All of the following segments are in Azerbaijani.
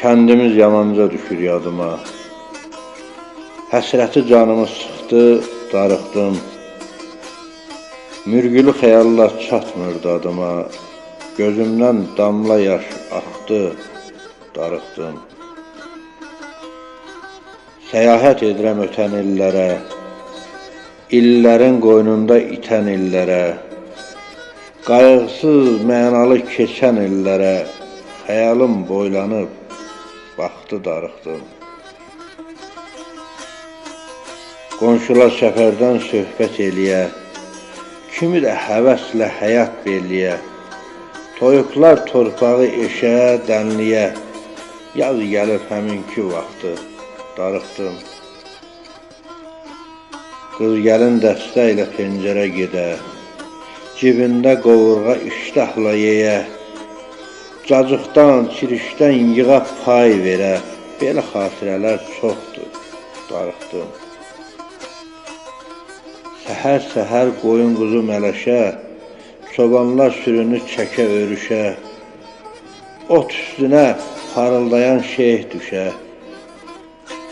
Kəndimiz yamanca düşür yadıma. Həsrəti canımı sıxdı, darıxdım. Mürgülü xəyallar çatmırdı adıma. Gözümdən damla yaş axdı, darıxdım. Səyahət edirəm ötən illərə, illərin qoynunda itən illərə, qayğısız, mənalı keçən illərə, xəyalım boylanıb, baxdı darıxdım. Qonşular səfərdən söhbət eləyə, kimi də həvəslə həyat belliyə, toyuqlar torpağı eşəyə, dənliyə, yaz gəlib həminki vaxtı, darıxdım. Qız gəlin dəstə ilə pəncərə gedə, cibində qovurğa iştahla yeyə, cacıqdan, çirişdən yığa pay verə, belə xatirələr çoxdur, darıxdım. Səhər-səhər qoyun quzu mələşə, çobanlar sürünü çəkə örüşə, ot üstünə parıldayan şeyh düşə,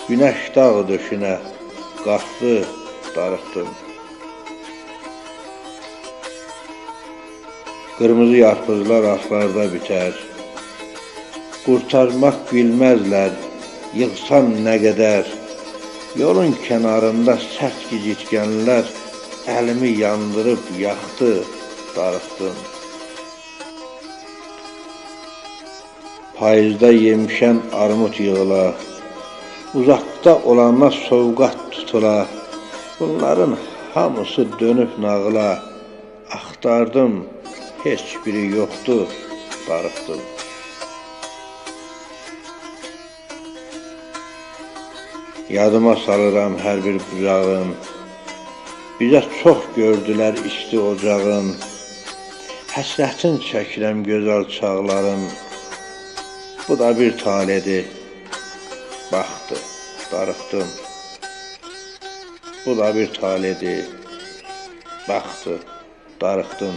günəş dağ döşünə qalxdı, darıxdım. Qırmızı yarpızlar aslarda bitər. Qurtarmaq bilməzlər, yığsan nə qədər. Yolun kənarında sərt gicitkənlər əlimi yandırıb yaxdı, darıxdım. Payızda yemişən armud yığıla, uzaqda olana sovqat tutula. Bunların hamısı dönüb nağıla. Axtardım, heç biri yoxdur, darıxdım. Yadıma salıram hər bir bucağın. Bizə çox gördülər isti ocağın. Həsrətin çəkirəm gözəl çağların. Bu da bir taledir. Baxdı, darıxdım. Bu da bir taledir. Baxdı, darıxdım.